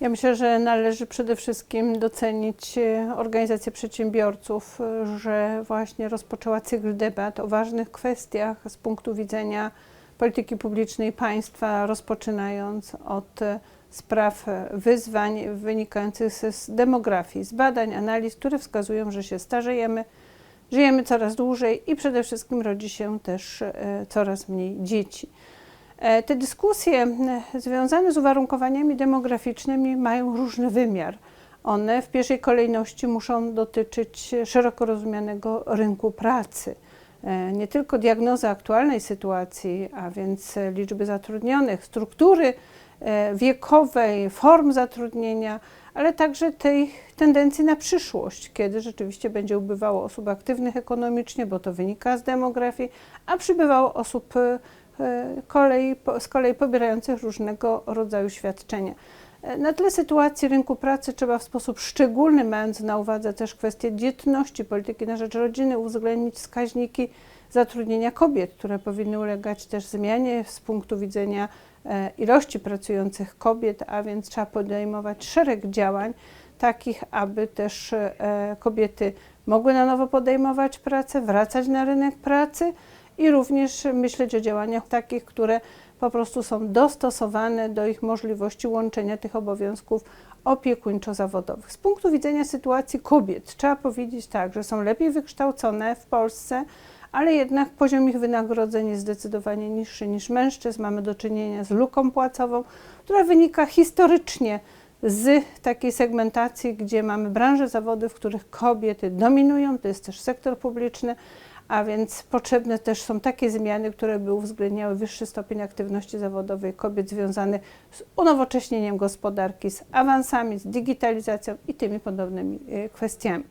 Ja myślę, że należy przede wszystkim docenić e, organizację przedsiębiorców, e, że właśnie rozpoczęła cykl debat o ważnych kwestiach z punktu widzenia polityki publicznej państwa, rozpoczynając od e, spraw wyzwań wynikających z demografii, z badań, analiz, które wskazują, że się starzejemy, żyjemy coraz dłużej i przede wszystkim rodzi się też coraz mniej dzieci. E, Te dyskusje związane z uwarunkowaniami demograficznymi mają różny wymiar. One w pierwszej kolejności muszą dotyczyć szeroko rozumianego rynku pracy. E, Nie tylko diagnozy aktualnej sytuacji, a więc liczby zatrudnionych, struktury e, wiekowej, form zatrudnienia, ale także tej tendencji na przyszłość, kiedy rzeczywiście będzie ubywało osób aktywnych ekonomicznie, bo to wynika z demografii, a przybywało osób kolei, po- z kolei pobierających różnego rodzaju świadczenia. E, Na tle sytuacji rynku pracy trzeba w sposób szczególny, mając na uwadze też kwestię dzietności, polityki na rzecz rodziny, uwzględnić wskaźniki zatrudnienia kobiet, które powinny ulegać też zmianie z punktu widzenia e, ilości pracujących kobiet, a więc trzeba podejmować szereg działań takich, aby też e, kobiety mogły na nowo podejmować pracę, wracać na rynek pracy i również myśleć o działaniach takich, które po prostu są dostosowane do ich możliwości łączenia tych obowiązków opiekuńczo-zawodowych. Z punktu widzenia sytuacji kobiet trzeba powiedzieć tak, że są lepiej wykształcone w Polsce, ale jednak poziom ich wynagrodzeń jest zdecydowanie niższy niż mężczyzn. Mamy do czynienia z luką płacową, która wynika historycznie z takiej segmentacji, gdzie mamy branże zawody, w których kobiety dominują, to jest też sektor publiczny, a więc potrzebne też są takie zmiany, które by uwzględniały wyższy stopień aktywności zawodowej kobiet związany z unowocześnieniem gospodarki, z awansami, z digitalizacją i tymi podobnymi e, kwestiami.